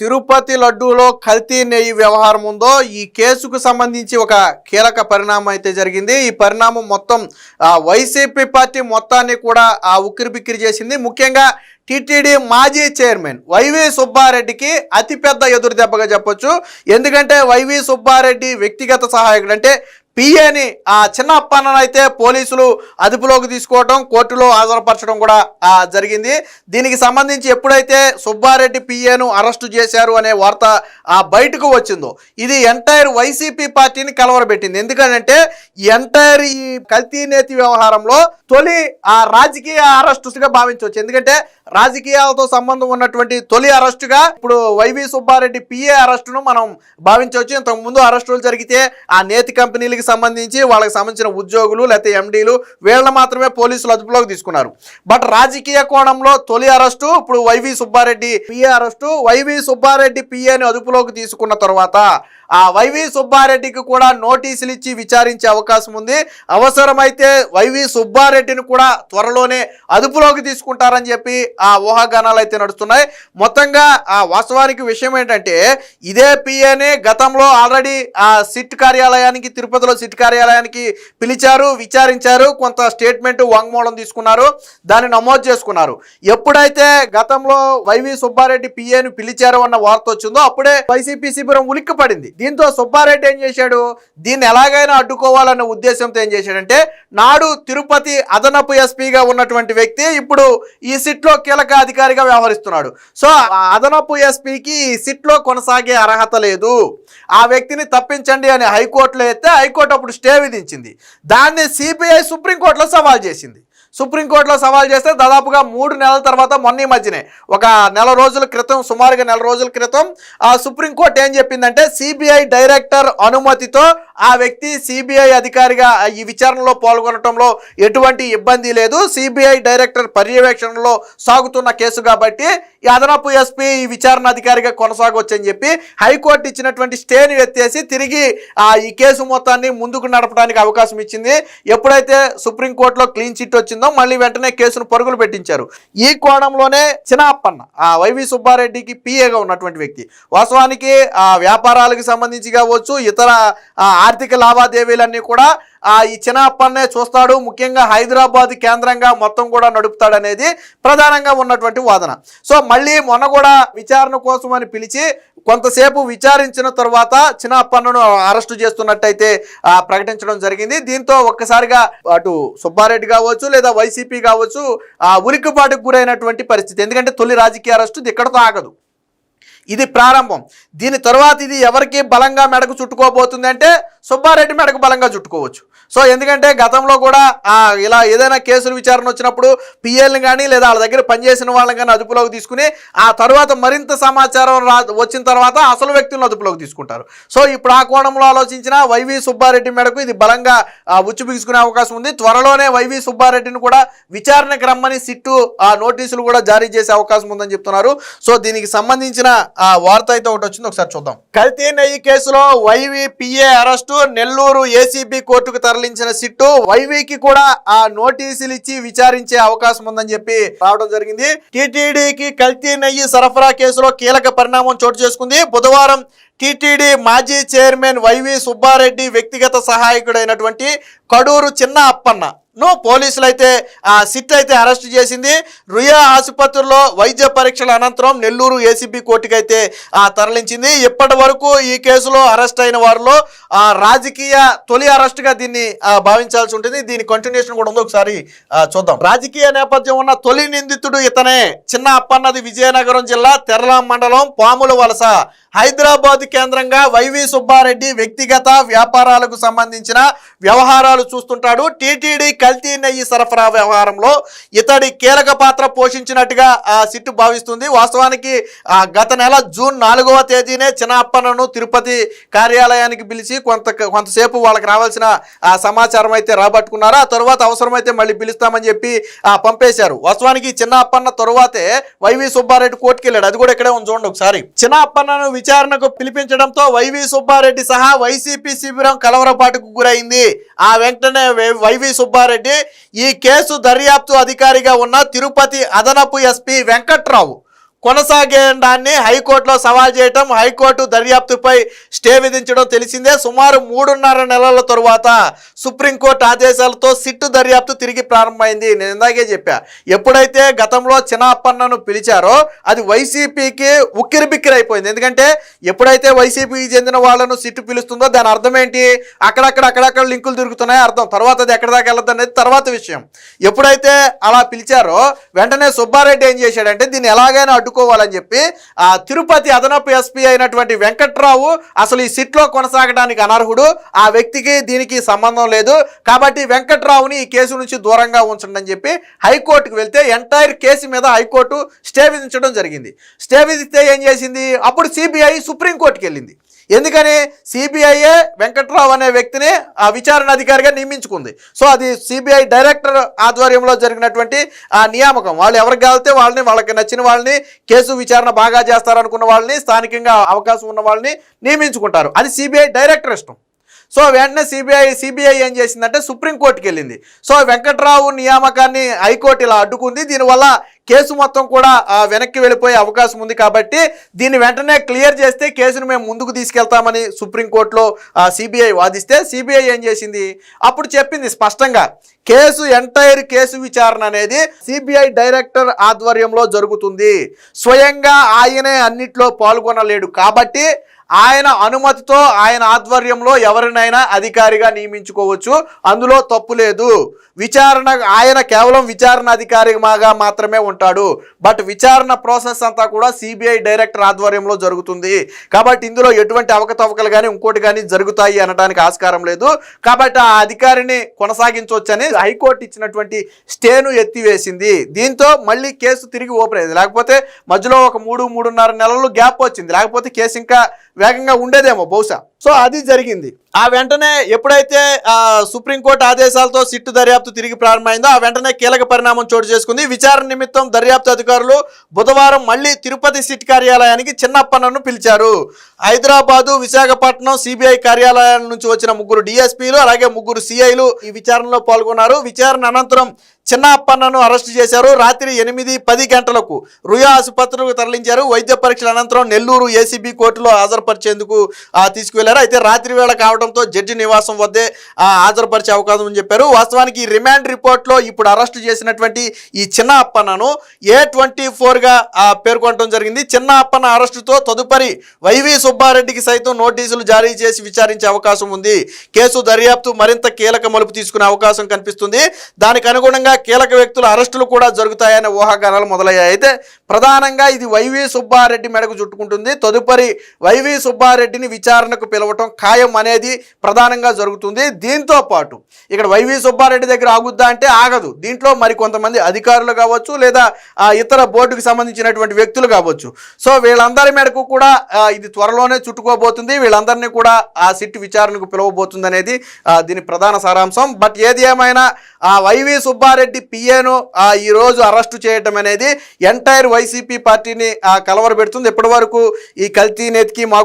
తిరుపతి లడ్డూలో కల్తీ నెయ్యి వ్యవహారం ఉందో ఈ కేసుకు సంబంధించి ఒక కీలక పరిణామం అయితే జరిగింది. ఈ పరిణామం మొత్తం వైసీపీ పార్టీ మొత్తాన్ని కూడా ఆ ఉక్కిరిబిక్కిరి చేసింది. ముఖ్యంగా టిటిడి మాజీ చైర్మన్ వైవి సుబ్బారెడ్డికి అతిపెద్ద ఎదురు దెబ్బగా చెప్పొచ్చు. ఎందుకంటే వైవి సుబ్బారెడ్డి వ్యక్తిగత సహాయకుడు అంటే పిఏని ఆ చిన్న అప్పన్ననైతే పోలీసులు అదుపులోకి తీసుకోవడం కోర్టులో హాజరుపరచడం కూడా జరిగింది. దీనికి సంబంధించి ఎప్పుడైతే సుబ్బారెడ్డి పిఏను అరెస్టు చేశారు అనే వార్త బయటకు వచ్చిందో ఇది ఎంటైర్ వైసీపీ పార్టీని కలవరబెట్టింది. ఎందుకంటే ఎంటైర్ ఈ కల్తీ నేతి వ్యవహారంలో తొలి ఆ రాజకీయ అరెస్టుగా భావించవచ్చు. ఎందుకంటే రాజకీయాలతో సంబంధం ఉన్నటువంటి తొలి అరెస్టుగా ఇప్పుడు వైవి సుబ్బారెడ్డి పిఏ అరెస్టును మనం భావించవచ్చు. ఇంతకు ముందు అరెస్టులు జరిగితే ఆ నేతి కంపెనీలకు సంబంధించి వాళ్ళకి సంబంధించిన ఉద్యోగులు లేకపోతే ఎండీలు వీళ్ళని మాత్రమే పోలీసులు అదుపులోకి తీసుకున్నారు. బట్ రాజకీయ కోణంలో తొలి అరెస్టు ఇప్పుడు YV Subbareddy PA arrest YV Subbareddy పిఏని అదుపులోకి తీసుకున్న తర్వాత ఆ వైవి సుబ్బారెడ్డికి కూడా నోటీసులు ఇచ్చి విచారించే అవకాశం ఉంది. అవసరమైతే వైవి సుబ్బారెడ్డిని కూడా త్వరలోనే అదుపులోకి తీసుకుంటారని చెప్పి ఆ ఊహాగానాలు అయితే నడుస్తున్నాయి. మొత్తంగా ఆ వాస్తవానికి విషయం ఏంటంటే ఇదే పిఏనే గతంలో ఆల్రెడీ ఆ సిట్ కార్యాలయానికి తిరుపతిలో సిట్ కార్యాలయానికి పిలిచారు విచారించారు కొంత స్టేట్మెంట్ వాంగ్మూలం తీసుకున్నారు దాన్ని నమోదు చేసుకున్నారు. ఎప్పుడైతే గతంలో వైవి సుబ్బారెడ్డి పిఏను పిలిచారు అన్న వార్త వచ్చిందో అప్పుడే వైసీపీ శిబిరం ఉలిక్కి పడింది దీంతో సుబ్బారెడ్డి ఏం చేశాడు? దీన్ని ఎలాగైనా అడ్డుకోవాలన్న ఉద్దేశంతో ఏం చేశాడంటే నాడు తిరుపతి అదనపు ఎస్పీగా ఉన్నటువంటి వ్యక్తి ఇప్పుడు ఈ సిట్లో కీలక అధికారిగా వ్యవహరిస్తున్నాడు. సో అదనపు ఎస్పీకి ఈ సిట్లో కొనసాగే అర్హత లేదు. ఆ వ్యక్తిని తప్పించండి అని హైకోర్టులో అయితే హైకోర్టు అప్పుడు స్టే విధించింది. దాన్ని సిబిఐ సుప్రీంకోర్టులో సవాల్ చేసింది. సుప్రీంకోర్టులో సవాల్ చేస్తే దాదాపుగా మూడు నెలల తర్వాత మొన్న ఈ మధ్యనే ఒక నెల రోజుల క్రితం సుమారుగా నెల రోజుల క్రితం ఆ సుప్రీంకోర్టు ఏం చెప్పిందంటే సిబిఐ డైరెక్టర్ అనుమతితో ఆ వ్యక్తి సిబిఐ అధికారిగా ఈ విచారణలో పాల్గొనడంలో ఎటువంటి ఇబ్బంది లేదు. సిబిఐ డైరెక్టర్ పర్యవేక్షణలో సాగుతున్న కేసు కాబట్టి అదనపు ఎస్పీ ఈ విచారణ అధికారిగా కొనసాగొచ్చని చెప్పి హైకోర్టు ఇచ్చినటువంటి స్టేని ఎత్తేసి తిరిగి ఆ ఈ కేసు మొత్తాన్ని ముందుకు నడపడానికి అవకాశం ఇచ్చింది. ఎప్పుడైతే సుప్రీంకోర్టులో క్లీన్ చిట్ వచ్చింది మళ్ళీ వెంటనే కేసును పరుగులు పెట్టించారు. ఈ కోణంలోనే చిన్నప్పన్న ఆ వైవి సుబ్బారెడ్డికి పిఏగా ఉన్నటువంటి వ్యక్తి. వాస్తవానికి ఆ వ్యాపారాలకు సంబంధించి కావచ్చు ఇతర ఆర్థిక లావాదేవీలన్నీ కూడా ఈ చిన్నప్పన్నే చూస్తాడు. ముఖ్యంగా హైదరాబాద్ కేంద్రంగా మొత్తం కూడా నడుపుతాడనేది ప్రధానంగా ఉన్నటువంటి వాదన. సో మళ్ళీ మొన్న కూడా విచారణ కోసం అని పిలిచి కొంతసేపు విచారించిన తర్వాత చిన్నప్పన్నను అరెస్టు చేస్తున్నట్టయితే ప్రకటించడం జరిగింది. దీంతో ఒక్కసారిగా అటు సుబ్బారెడ్డి కావచ్చు లేదా వైసీపీ కావచ్చు ఆ ఉలిక్కిపాటుకు గురైనటువంటి పరిస్థితి. ఎందుకంటే తొలి రాజకీయ అరెస్టు ఇక్కడతో ఆగదు. ఇది ప్రారంభం. దీని తర్వాత ఇది ఎవరికి బలంగా మెడకు చుట్టుకోబోతుంది అంటే సుబ్బారెడ్డి మెడకు బలంగా చుట్టుకోవచ్చు. సో ఎందుకంటే గతంలో కూడా ఇలా ఏదైనా కేసులు విచారణ వచ్చినప్పుడు పిఎల్ని కానీ లేదా వాళ్ళ దగ్గర పనిచేసిన వాళ్ళని కానీ అదుపులోకి తీసుకుని ఆ తర్వాత మరింత సమాచారం రా వచ్చిన తర్వాత అసలు వ్యక్తులను అదుపులోకి తీసుకుంటారు. సో ఇప్పుడు ఆ కోణంలో ఆలోచించిన వైవి సుబ్బారెడ్డి మేడకు ఇది బలంగా ఆ, ఉచ్చు బిగుసుకునే అవకాశం ఉంది. త్వరలోనే వైవి సుబ్బారెడ్డిని కూడా విచారణకు రమ్మని సిట్టు ఆ నోటీసులు కూడా జారీ చేసే అవకాశం ఉందని చెప్తున్నారు. సో దీనికి సంబంధించిన ఆ వార్త అయితే ఒకటి వచ్చింది ఒకసారి చూద్దాం. కల్తీ నెయ్యి కేసులో YV PA arrest. Nellore ACB కోర్టుకు తరలించిన సిట్టు వైవీకి కూడా ఆ నోటీసులు ఇచ్చి విచారించే అవకాశం ఉందని చెప్పి రావడం జరిగింది. టీటీడీకి కల్తీ నెయ్యి సరఫరా కేసులో కీలక పరిణామం చోటు చేసుకుంది. బుధవారం టీటీడీ మాజీ చైర్మన్ వైవి సుబ్బారెడ్డి వ్యక్తిగత సహాయకుడైనటువంటి కడూరు చిన్న అప్పన్న ను పోలీసులు అయితే ఆ సిట్ అయితే అరెస్ట్ చేసింది. రుయా ఆసుపత్రిలో వైద్య పరీక్షల అనంతరం నెల్లూరు ఏసీబీ కోర్టుకి అయితే తరలించింది. ఇప్పటి వరకు ఈ కేసులో అరెస్ట్ అయిన వారిలో రాజకీయ తొలి అరెస్ట్గా దీన్ని భావించాల్సి ఉంటుంది. దీని కంటిన్యూషన్ కూడా ఉంది. ఒకసారి చూద్దాం. రాజకీయ నేపథ్యం ఉన్న తొలి నిందితుడు ఇతనే. చిన్న అప్పన్నది విజయనగరం జిల్లా తెరలాం మండలం పాముల వలస. హైదరాబాద్ కేంద్రంగా వైవి సుబ్బారెడ్డి వ్యక్తిగత వ్యాపారాలకు సంబంధించిన వ్యవహారాలు చూస్తుంటాడు. టీటీడీ కల్తీ నెయ్యి సరఫరా వ్యవహారంలో. ఇతడి కీలక పాత్ర పోషించినట్టుగా ఆ సిట్టు భావిస్తుంది. వాస్తవానికి గత నెల జూన్ నాలుగవ తేదీనే చిన్నప్పన్నను తిరుపతి కార్యాలయానికి పిలిచి కొంత కొంతసేపు వాళ్ళకి రావాల్సిన సమాచారం అయితే రాబట్టుకున్నారు. ఆ తర్వాత అవసరమైతే మళ్ళీ పిలుస్తామని చెప్పి ఆ పంపేశారు. వాస్తవానికి చిన్న అప్పన్న తరువాతే వైవి సుబ్బారెడ్డి కోర్టుకి వెళ్ళాడు. అది కూడా ఇక్కడే ఉంది చూడండి ఒకసారి. చిన్న అప్పన్నను విచారణకు పిలిపించడంతో వైవి సుబ్బారెడ్డి సహా వైసీపీ శిబిరం కలవరపాటుకు గురైంది. ఆ వెంటనే వై- వైవి సుబ్బారెడ్డి ఈ కేసు దర్యాప్తు అధికారిగా ఉన్న తిరుపతి అదనపు ఎస్పీ వెంకట్రావు. కొనసాగేయడాన్ని హైకోర్టులో సవాల్ చేయటం హైకోర్టు దర్యాప్తుపై స్టే విధించడం తెలిసిందే. సుమారు మూడున్నర నెలల తరువాత సుప్రీంకోర్టు ఆదేశాలతో సిట్టు దర్యాప్తు తిరిగి ప్రారంభమైంది. నేను ఇందాకే చెప్పా. ఎప్పుడైతే గతంలో చిన్నప్పన్నను పిలిచారో అది వైసీపీకి ఉక్కిరి బిక్కిరి అయిపోయింది. ఎందుకంటే ఎప్పుడైతే వైసీపీకి చెందిన వాళ్ళను సిట్టు పిలుస్తుందో దాని అర్థం ఏంటి? అక్కడక్కడ అక్కడక్కడ లింకులు తిరుగుతున్నాయి అర్థం. తర్వాత అది ఎక్కడ దాకా వెళ్ళదు అనేది తర్వాత విషయం. ఎప్పుడైతే అలా పిలిచారో వెంటనే సుబ్బారెడ్డి ఏం చేశాడంటే దీన్ని ఎలాగైనా అడ్డుకోవాలని చెప్పి ఆ తిరుపతి అదనపు ఎస్పీ అయినటువంటి వెంకట్రావు అసలు ఈ సిట్లో కొనసాగడానికి అనర్హుడు. ఆ వ్యక్తికి దీనికి సంబంధం లేదు. కాబట్టి వెంకట్రావుని ఈ కేసు నుంచి దూరంగా ఉంచండి అని చెప్పి హైకోర్టుకు వెళ్తే ఎంటైర్ కేసు మీద హైకోర్టు స్టే విధించడం జరిగింది. స్టే విధిస్తే ఏం చేసింది? అప్పుడు సిబిఐ సుప్రీంకోర్టుకి వెళ్ళింది. ఎందుకని సిబిఐఏ వెంకట్రావు అనే వ్యక్తిని ఆ విచారణ అధికారిగా నియమించుకుంది. సో అది సిబిఐ డైరెక్టర్ ఆధ్వర్యంలో జరిగినటువంటి ఆ నియామకం. వాళ్ళు ఎవరికి కాలితే వాళ్ళని వాళ్ళకి నచ్చిన వాళ్ళని కేసు విచారణ బాగా చేస్తారనుకున్న వాళ్ళని స్థానికంగా అవకాశం ఉన్న వాళ్ళని నియమించుకుంటారు. అది సిబిఐ డైరెక్టర్ ఇష్టం. సో వెంటనే సిబిఐ సిబిఐ ఏం చేసిందంటే సుప్రీంకోర్టుకి వెళ్ళింది సో వెంకట్రావు నియామకాన్ని హైకోర్టు ఇలా అడ్డుకుంది. దీనివల్ల కేసు మొత్తం కూడా వెనక్కి వెళ్ళిపోయే అవకాశం ఉంది కాబట్టి దీన్ని వెంటనే క్లియర్ చేస్తే కేసును మేము ముందుకు తీసుకెళ్తామని సుప్రీంకోర్టులో సిబిఐ వాదిస్తే సిబిఐ ఏం చేసింది? అప్పుడు చెప్పింది స్పష్టంగా కేసు ఎంటైర్ కేసు విచారణ అనేది సిబిఐ డైరెక్టర్ ఆధ్వర్యంలో జరుగుతుంది. స్వయంగా ఆయనే అన్నిట్లో పాల్గొనలేడు కాబట్టి ఆయన అనుమతితో ఆయన ఆధ్వర్యంలో ఎవరినైనా అధికారిగా నియమించుకోవచ్చు. అందులో తప్పు లేదు. విచారణ ఆయన కేవలం విచారణ అధికారిగా మాత్రమే ఉంటాడు. బట్ విచారణ ప్రాసెస్ అంతా కూడా సిబిఐ డైరెక్టర్ ఆధ్వర్యంలో జరుగుతుంది. కాబట్టి ఇందులో ఎటువంటి అవకతవకలు కానీ ఇంకోటి కానీ జరుగుతాయి అనడానికి ఆస్కారం లేదు. కాబట్టి ఆ అధికారిని కొనసాగించవచ్చని హైకోర్టు ఇచ్చినటువంటి స్టేను ఎత్తివేసింది. దీంతో మళ్ళీ కేసు తిరిగి ఓపెన్ అయింది. లేకపోతే మధ్యలో ఒక మూడు మూడున్నర నెలలు గ్యాప్ వచ్చింది. లేకపోతే కేసు ఇంకా వేగంగా ఉండేదేమో బహుశా. సో అది జరిగింది. ఆ వెంటనే ఎప్పుడైతే సుప్రీంకోర్టు ఆదేశాలతో సిట్టు దర్యాప్తు తిరిగి ప్రారంభమైందో ఆ వెంటనే కీలక పరిణామం చోటు చేసుకుంది. విచారణ నిమిత్తం దర్యాప్తు అధికారులు బుధవారం మళ్ళీ తిరుపతి సిట్ కార్యాలయానికి చిన్నప్పన్నను పిలిచారు. హైదరాబాదు విశాఖపట్నం సిబిఐ కార్యాలయాల నుంచి వచ్చిన ముగ్గురు డిఎస్పీలు అలాగే ముగ్గురు సిఐలు ఈ విచారణలో పాల్గొన్నారు. విచారణ అనంతరం చిన్న అప్పన్నను అరెస్టు చేశారు. రాత్రి ఎనిమిది పది గంటలకు రుయా ఆసుపత్రికి తరలించారు. వైద్య పరీక్షల అనంతరం నెల్లూరు ఏసీబీ కోర్టులో హాజరుపరిచేందుకు ఆ, తీసుకువెళ్ళారు అయితే రాత్రి వేళ కావడంతో జడ్జి నివాసం వద్దే హాజరుపరిచే అవకాశం అని చెప్పారు. వాస్తవానికి రిమాండ్ రిమాండ్ రిపోర్ట్లో ఇప్పుడు అరెస్టు చేసినటువంటి ఈ చిన్న అప్పన్నను ఏ ట్వంటీ ఫోర్గా పేర్కొనడం జరిగింది. చిన్న అప్పన్న అరెస్టుతో తదుపరి వైవి సుబ్బారెడ్డికి సైతం నోటీసులు జారీ చేసి విచారించే అవకాశం ఉంది. కేసు దర్యాప్తు మరింత కీలక మలుపు తీసుకునే అవకాశం కనిపిస్తుంది. దానికి అనుగుణంగా కీలక వ్యక్తుల అరెస్టులు కూడా జరుగుతాయనే ఊహాగానాలు మొదలయ్యాయి. అయితే ప్రధానంగా ఇది వైవి సుబ్బారెడ్డి మెడకు చుట్టుకుంటుంది. తదుపరి వైవి సుబ్బారెడ్డిని విచారణకు నిలవటం ఖాయం అనేది ప్రధానంగా జరుగుతుంది. దీంతో పాటు ఇక్కడ వైవి సుబ్బారెడ్డి దగ్గర ఆగుద్దా అంటే ఆగదు. దీంట్లో మరి కొంతమంది అధికారులు కావచ్చు లేదా ఇతర బోర్డుకు సంబంధించినటువంటి వ్యక్తులు కావచ్చు. సో వీళ్ళందరి మేరకు కూడా ఇది త్వరలోనే చుట్టుకోబోతుంది. వీళ్ళందరినీ కూడా ఆ సిట్ విచారణకు పిలవబోతుంది అనేది దీని ప్రధాన సారాంశం. బట్ ఏది ఏమైనా ఆ వైవి సుబ్బారెడ్డి పిఏను ఈ రోజు అరెస్టు చేయటం అనేది ఎంటైర్ వైసీపీ పార్టీని కలవరబెడుతుంది కలవరపెడుతుంది. ఇప్పటి వరకు ఈ కల్తీ నేతికి మాకు